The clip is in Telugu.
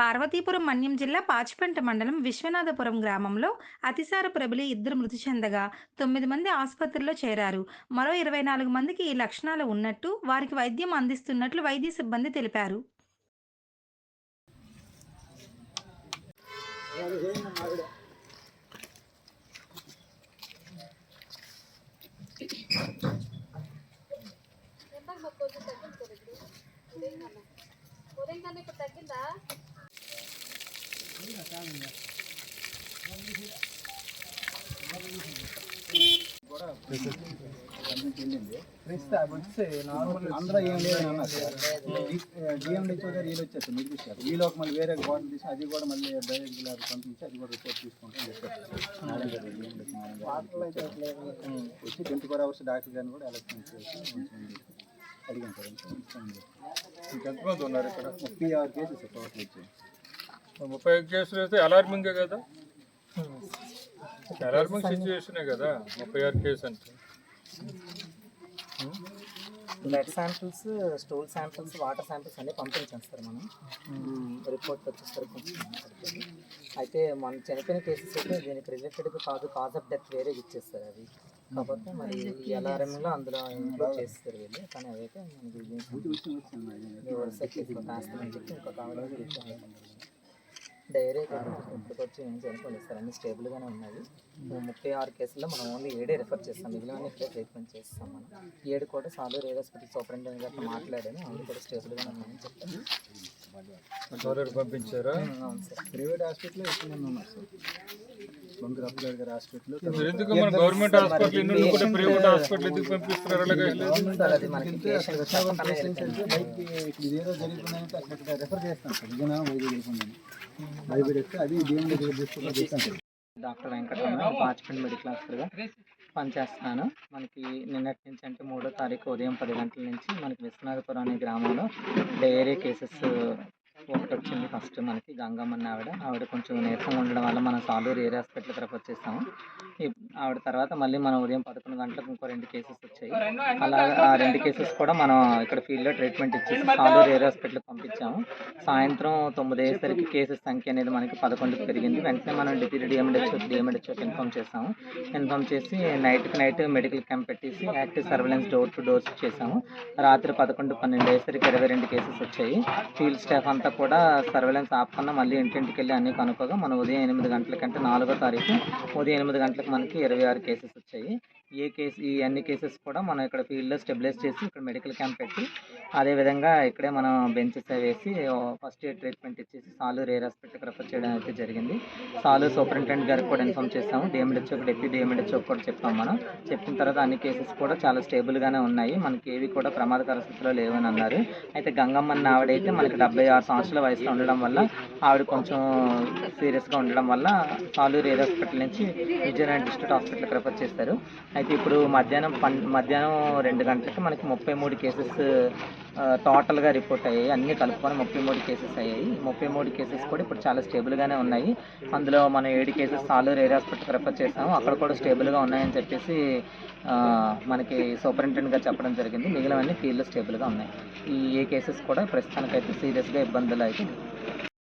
పార్వతీపురం మన్యం జిల్లా పాచిపెంట మండలం విశ్వనాథపురం గ్రామంలో అతిసార ప్రబలి ఇద్దరు మృతి చెందగా తొమ్మిది మంది ఆసుపత్రిలో చేరారు. మరో ఇరవై నాలుగు మందికి ఈ లక్షణాలు ఉన్నట్టు వారికి వైద్యం అందిస్తున్నట్లు వైద్య సిబ్బంది తెలిపారు. ఉదయం కన్నా ఇప్పుడు తగ్గిందా? ఏం లేదని ఇచ్చారు వీళ్ళకి మళ్ళీ వేరే బాటిల్ తీసి అది కూడా మళ్ళీ డైరెక్ట్ గారు పంపించి అది కూడా రిపోర్ట్ తీసుకుంటాం. వచ్చి ట్వంటీ ఫోర్ అవర్స్ డాక్టర్ గారిని కూడా ఎలక్షన్ చేసి అడిగాం సార్ ఉన్నారు ఇక్కడ? ముప్పై ఆరు కేసెస్ టోటల్ వచ్చాయి ముప్పై ఐదు కేసులు అయితే అలార్మింగే కదా? అలార్మింగ్ సిచ్యువేషనే కదా ముప్పై ఆరు కేసు అంటే blood samples stool samples water samples అన్నీ పంపించాం సార్ మనం. రిపోర్ట్ వచ్చేసరికి. అయితే మన చనిపోయిన కేసెస్ అయితే దీనికి రిలేటెడ్ కాదు కాజ్ ఆఫ్ డెత్ వేరే ఇచ్చేస్తారు అవి. కాకపోతే మరి ఈ అలారంలో అందులో ఇంక్లూడ్ చేస్తారు వీళ్ళు. కానీ అవైతే మనకి వరుస ఇంకొక కావాలి డైరీ ఇప్పటికి వచ్చి ఏం చనిపోలేదు సార్ అన్ని స్టేబుల్గానే ఉన్నాయి. ముప్పై ఆరు కేసుల్లో మనం ఓన్లీ ఏడే రిఫర్ చేస్తాం. మిగిలిన ఇక్కడే ట్రీట్మెంట్ చేస్తాం మనం. ఏడు కూడా సాలూరు ఏరియా హాస్పిటల్ సూపరింటెండెంట్ గారితో మాట్లాడాను. అవి కూడా స్టేబుల్గానే ఉన్నాయని చెప్పాను పంపించారా? అవును సార్. ప్రైవేట్ హాస్పిటల్ ఎక్కువ మంది ఉన్నారు సార్? బంగారు అప్పులాడు గారి హాస్పిటల్. మరి ఎందుకు మన గవర్నమెంట్ హాస్పిటల్ కూడా ప్రైవేట్ హాస్పిటల్ ఎందుకు పంపిస్తున్నారు? అలాగే సార్ అది మనకి పేషెంట్ చెప్పకనే వెళ్ళిపోయింది. బయటికి ఇప్పుడు ఇదేదో జరుగుతుందంటే అక్కడ రెఫర్ చేస్తాం సార్. విజయనగరం వైద్య జరుగుతుందని భయపెడితే అది దేవుని దగ్గర తీసుకుని చేస్తాం sir. Doctor Venkataramana Pachipenta medical హాస్పిటల్గా పనిచేస్తున్నాను. మనకి నిన్నటి నుంచి అంటే మూడో తారీఖు ఉదయం పది గంటల నుంచి మనకి విశ్వనాథపురం అనే గ్రామంలో డయేరియా కేసెస్ ఒకటి వచ్చింది ఫస్ట్ మనకి గంగమ్మ ఆవిడ. ఆవిడ కొంచెం నీరసంగా ఉండడం వల్ల మనం సాలూరు ఏరియా హాస్పిటల్ తరఫు వచ్చేసాము. ఆవిడ తర్వాత మళ్ళీ మనం ఉదయం పదకొండు గంటలకు ఇంకో రెండు కేసెస్ వచ్చాయి. అలా ఆ రెండు కేసెస్ కూడా మనం ఇక్కడ ఫీల్డ్లో ట్రీట్మెంట్ ఇచ్చేసి సాలూరు ఏరియా హాస్పిటల్కి పంపించాము. సాయంత్రం తొమ్మిది అయ్యేసరికి కేసెస్ సంఖ్య అనేది మనకి పదకొండుకి పెరిగింది. వెంటనే మనం డిప్యూటీ డిఎండిహెచ్ఓ డిఎండిహెచ్ఓకి ఇన్ఫామ్ చేసాము ఇన్ఫామ్ చేసి నైట్కి నైట్ మెడికల్ క్యాంప్ పెట్టేసి active surveillance door to doors చేసాము రాత్రి పదకొండు పన్నెండు అయ్యేసరికి ఇరవై రెండు కేసెస్ వచ్చాయి. ఫీల్డ్ స్టాఫ్ అంతా కూడా సర్వేలెన్స్ ఆపకుండా మళ్ళీ ఇంటింటికి వెళ్ళి అన్ని కనుక్కోగా మనం ఉదయం ఎనిమిది గంటలకంటే నాలుగో తారీఖు ఉదయం ఎనిమిది గంటలకు మనకి ఇరవై ఆరు కేసెస్ వచ్చాయి. ఏ కేసు ఈ అన్ని కేసెస్ కూడా మనం ఇక్కడ ఫీల్డ్లో స్టెబిలైజ్ చేసి ఇక్కడ మెడికల్ క్యాంప్ పెట్టి అదేవిధంగా ఇక్కడే మనం బెంచెస్ వేసి ఫస్ట్ ఎయిడ్ ట్రీట్మెంట్ ఇచ్చేసి సాలు రేర్ హాస్పిటల్కి రెఫర్ చేయడం అయితే జరిగింది. సాలు సూపరింటెండెంట్ గారికి కూడా ఇన్ఫామ్ చేస్తాము డిఎండిహెచ్ఓ డెప్యూటీ డిఎండిహెచ్ఓ కూడా చెప్పాం మనం. చెప్పిన తర్వాత అన్ని కేసెస్ కూడా చాలా స్టేబుల్గానే ఉన్నాయి. మనకి ఏవి కూడా ప్రమాదకర స్థితిలో లేవని అన్నారు. అయితే గంగమ్మన్న ఆవిడైతే మనకి డెబ్బై ఆరు సంవత్సరాల వయసులో ఉండడం వల్ల ఆవిడ కొంచెం సీరియస్గా ఉండడం వల్ల సాలు రేర్ హాస్పిటల్ నుంచి విజయనగరం డిస్ట్రిక్ట్ హాస్పిటల్కి రెఫర్ చేస్తారు అయితే ఇప్పుడు మధ్యాహ్నం పన్ మధ్యాహ్నం రెండు గంటలకి మనకి ముప్పై మూడు కేసెస్ టోటల్గా రిపోర్ట్ అయ్యాయి. అన్నీ కలుపుకొని ముప్పై మూడు కేసెస్ అయ్యాయి. ముప్పై మూడు కేసెస్ కూడా ఇప్పుడు చాలా స్టేబుల్గానే ఉన్నాయి. అందులో మనం ఏడు cases Saluru area hospital refer చేసాము అక్కడ కూడా స్టేబుల్గా ఉన్నాయని చెప్పేసి మనకి సూపరింటెండెంట్ గారు చెప్పడం జరిగింది. మిగిలినవన్నీ ఫీల్డ్లో స్టేబుల్గా ఉన్నాయి. ఈ ఏ కేసెస్ కూడా ప్రస్తుతానికైతే సీరియస్గా ఇబ్బందులు అయితే